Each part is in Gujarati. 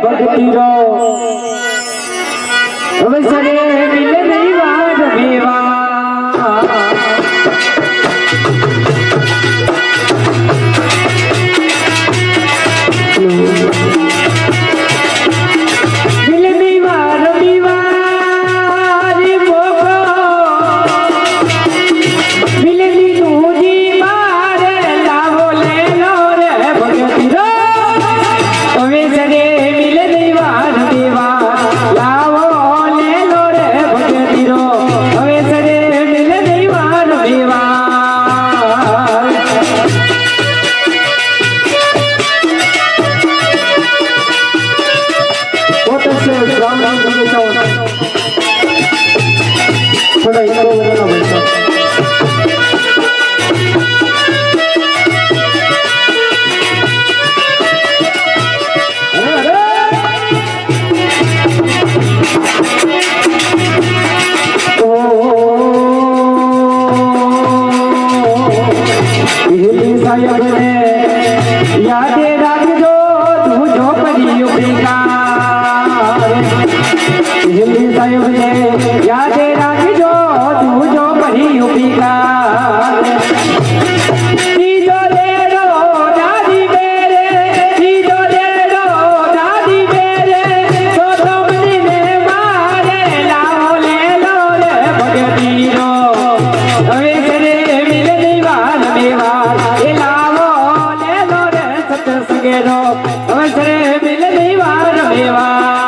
ભક્તિ જો હવે સરે રામ રામ કરે છો બધા વસરે બિલ દૈવા રમેવા.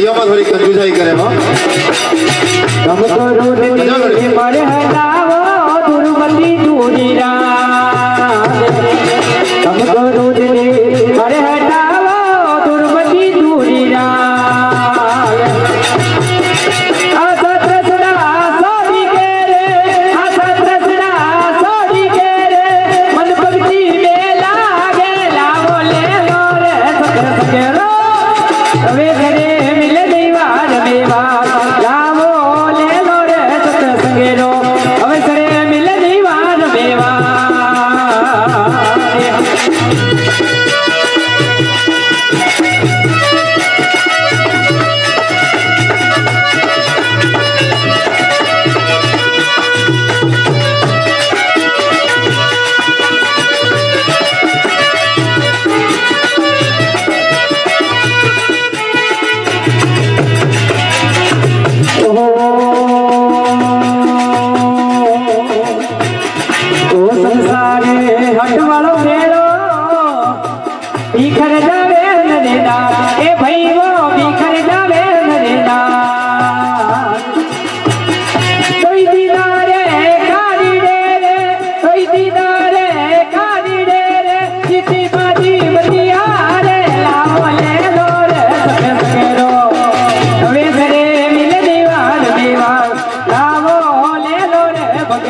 તાળીઓમાં થોડી કંજુસાઈ કરે હો. હરે હરે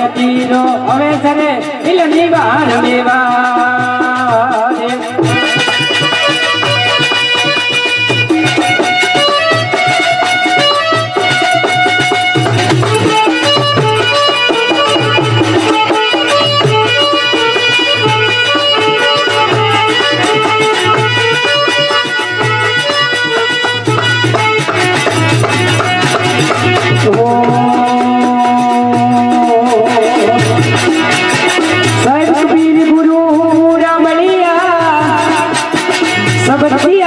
પીરો હવે સરે ઇલની બાર મેવા সত্যি